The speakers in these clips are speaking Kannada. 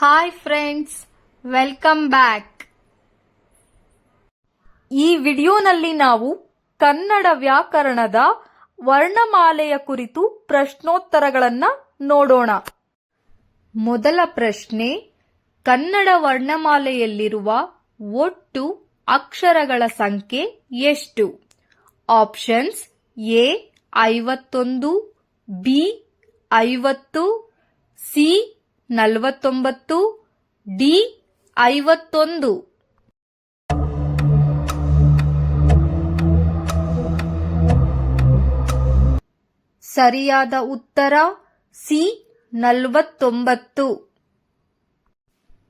ಹಾಯ್ ಫ್ರೆಂಡ್ಸ್ ವೆಲ್ಕಮ್ ಬ್ಯಾಕ್ ಈ ವಿಡಿಯೋನಲ್ಲಿ ನಾವು ಕನ್ನಡ ವ್ಯಾಕರಣದ ವರ್ಣಮಾಲೆಯ ಕುರಿತು ಪ್ರಶ್ನೋತ್ತರಗಳನ್ನ ನೋಡೋಣ. ಮೊದಲ ಪ್ರಶ್ನೆ, ಕನ್ನಡ ವರ್ಣಮಾಲೆಯಲ್ಲಿರುವ ಒಟ್ಟು ಅಕ್ಷರಗಳ ಸಂಖ್ಯೆ ಎಷ್ಟು? ಆಪ್ಷನ್ಸ್, ಎ, ಐವತ್ತೊಂದು, ಬಿ, ಐವತ್ತು, ಸಿ ನಲವತ್ತೊಂಬತ್ತು ಡಿ ಐವತ್ತೊಂದು. ಸರಿಯಾದ ಉತ್ತರ ಸಿ ನಲವತ್ತೊಂಬತ್ತು.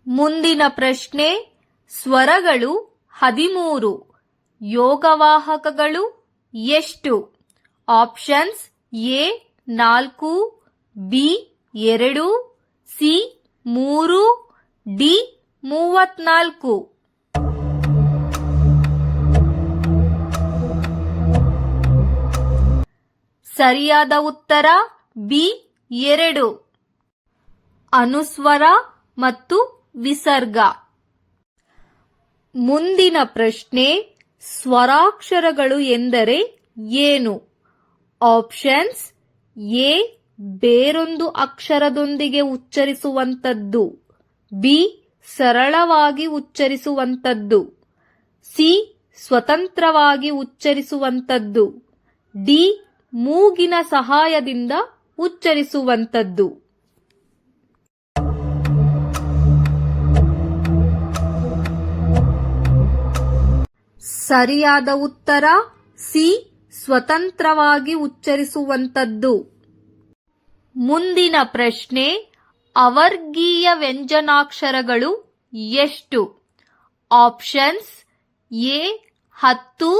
ಮುಂದಿನ ಪ್ರಶ್ನೆ, ಸ್ವರಗಳು ಹದಿಮೂರು. ಯೋಗವಾಹಕಗಳು ಎಷ್ಟು? ಆಪ್ಷನ್ಸ್ ಎ ನಾಲ್ಕು, ಬಿ ಎರಡು ಸಿ ಮೂರು, ಡಿ ಮೂವತ್ನಾಲ್ಕು. ಸರಿಯಾದ ಉತ್ತರ ಬಿ ಎರಡು. ಅನುಸ್ವರ ಮತ್ತು ವಿಸರ್ಗ. ಮುಂದಿನ ಪ್ರಶ್ನೆ ಸ್ವರಾಕ್ಷರಗಳು ಎಂದರೆ ಏನು? ಆಪ್ಷನ್ಸ್ ಎ ಬೇರೊಂದು ಅಕ್ಷರದೊಂದಿಗೆ ಉಚ್ಚರಿಸುವಂತದ್ದು ಬಿ, ಸರಳವಾಗಿ ಉಚ್ಚರಿಸುವಂತದ್ದು ಸಿ, ಸ್ವತಂತ್ರವಾಗಿ ಉಚ್ಚರಿಸುವಂತದ್ದು ಡಿ, ಮೂಗಿನ ಸಹಾಯದಿಂದ ಉಚ್ಚರಿಸುವಂತದ್ದು ಸರಿಯಾದ ಉತ್ತರ, ಸಿ, ಸ್ವತಂತ್ರವಾಗಿ ಉಚ್ಚರಿಸುವಂತದ್ದು ಮುಂದಿನ ಪ್ರಶ್ನೆ, ಅವರ್ಗೀಯ ವ್ಯಂಜನಾಕ್ಷರಗಳು ಎಷ್ಟು? ಆಪ್ಷನ್ಸ್, ಎ, ಹತ್ತು,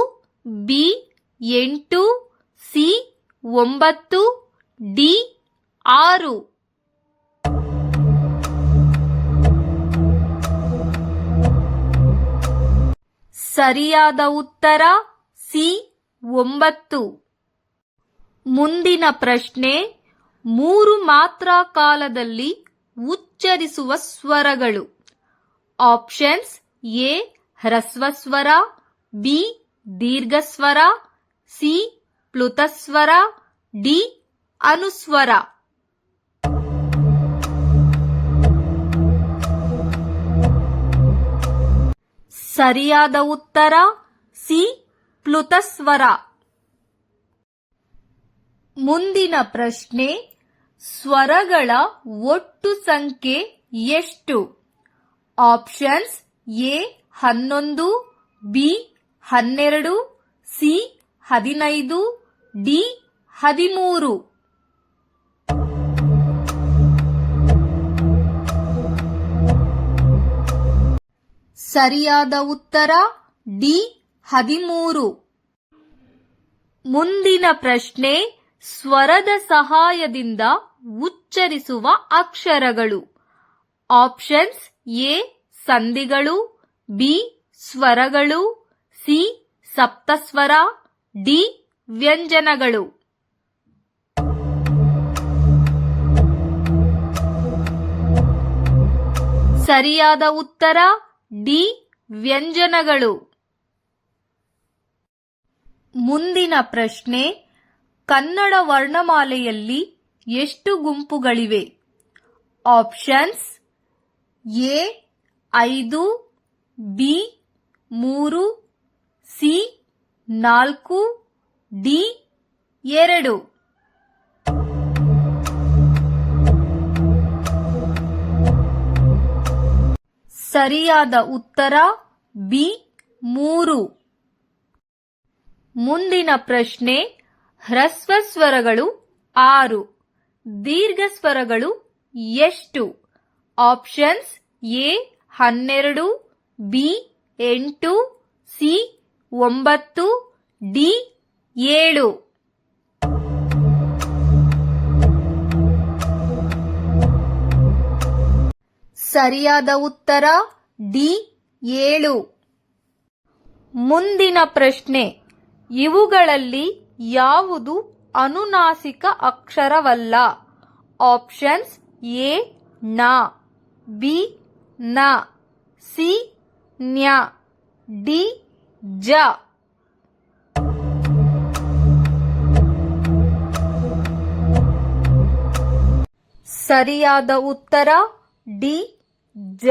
ಬಿ, ಎಂಟು, ಸಿ, ಒಂಬತ್ತು, ಡಿ, ಆರು. ಸರಿಯಾದ ಉತ್ತರ, ಸಿ, ಒಂಬತ್ತು. ಮುಂದಿನ ಪ್ರಶ್ನೆ ಮೂರು ಮಾತ್ರ ಕಾಲದಲ್ಲಿ ಉಚ್ಚರಿಸುವ ಸ್ವರಗಳು. ಆಪ್ಷನ್ಸ್ ಎ, ಹ್ರಸ್ವಸ್ವರ, ಬಿ, ದೀರ್ಘಸ್ವರ, ಸಿ, ಪ್ಲುತಸ್ವರ, ಡಿ, ಅನುಸ್ವರ. ಸರಿಯಾದ ಉತ್ತರ ಸಿ, ಪ್ಲುತಸ್ವರ. ಮುಂದಿನ ಪ್ರಶ್ನೆ, ಸ್ವರಗಳ ಒಟ್ಟು ಸಂಖ್ಯೆ ಎಷ್ಟು? ಆಪ್ಷನ್ಸ್ ಎ ಹನ್ನೊಂದು, ಬಿ ಹನ್ನೆರಡು, ಸಿ ಹದಿನೈದು, ಡಿ ಹದಿಮೂರು. ಸರಿಯಾದ ಉತ್ತರ, ಡಿ ಹದಿಮೂರು. ಮುಂದಿನ ಪ್ರಶ್ನೆ ಸ್ವರದ ಸಹಾಯದಿಂದ ಉಚ್ಚರಿಸುವ ಅಕ್ಷರಗಳು. ಆಪ್ಷನ್ಸ್ ಎ ಸಂಧಿಗಳು ಬಿ ಸ್ವರಗಳು ಸಿ ಸಪ್ತಸ್ವರ ಡಿ ವ್ಯಂಜನಗಳು. ಸರಿಯಾದ ಉತ್ತರ ಡಿ ವ್ಯಂಜನಗಳು. ಮುಂದಿನ ಪ್ರಶ್ನೆ ಕನ್ನಡ ವರ್ಣಮಾಲೆಯಲ್ಲಿ ಎಷ್ಟು ಗುಂಪುಗಳಿವೆ? ಆಪ್ಷನ್ಸ್ ಎ, ಐದು, ಬಿ, ಮೂರು, ಸಿ, ನಾಲ್ಕು, ಡಿ, ಎರಡು. ಸರಿಯಾದ ಉತ್ತರ ಬಿ, ಮೂರು. ಮುಂದಿನ ಪ್ರಶ್ನೆ ಹ್ರಸ್ವ ಸ್ವರಗಳು ಆರು ದೀರ್ಘ ಸ್ವರಗಳು ಎಷ್ಟು? ಆಪ್ಷನ್ಸ್ ಎ, ಹನ್ನೆರಡು, ಬಿ, ಎಂಟು, ಸಿ, ಒಂಬತ್ತು, ಡಿ, ಏಳು. ಸರಿಯಾದ ಉತ್ತರ ಡಿ, ಏಳು. ಮುಂದಿನ ಪ್ರಶ್ನೆ, ಇವುಗಳಲ್ಲಿ ಯಾವುದು ಅನುನಾಸಿಕ ಅಕ್ಷರವಲ್ಲ? ಆಪ್ಷನ್ಸ್ ಎ, ನ, ಬಿ, ನ, ಸಿ, ನ್ಯ, ಡಿ, ಜ. ಸರಿಯಾದ ಉತ್ತರ ಡಿ, ಜ.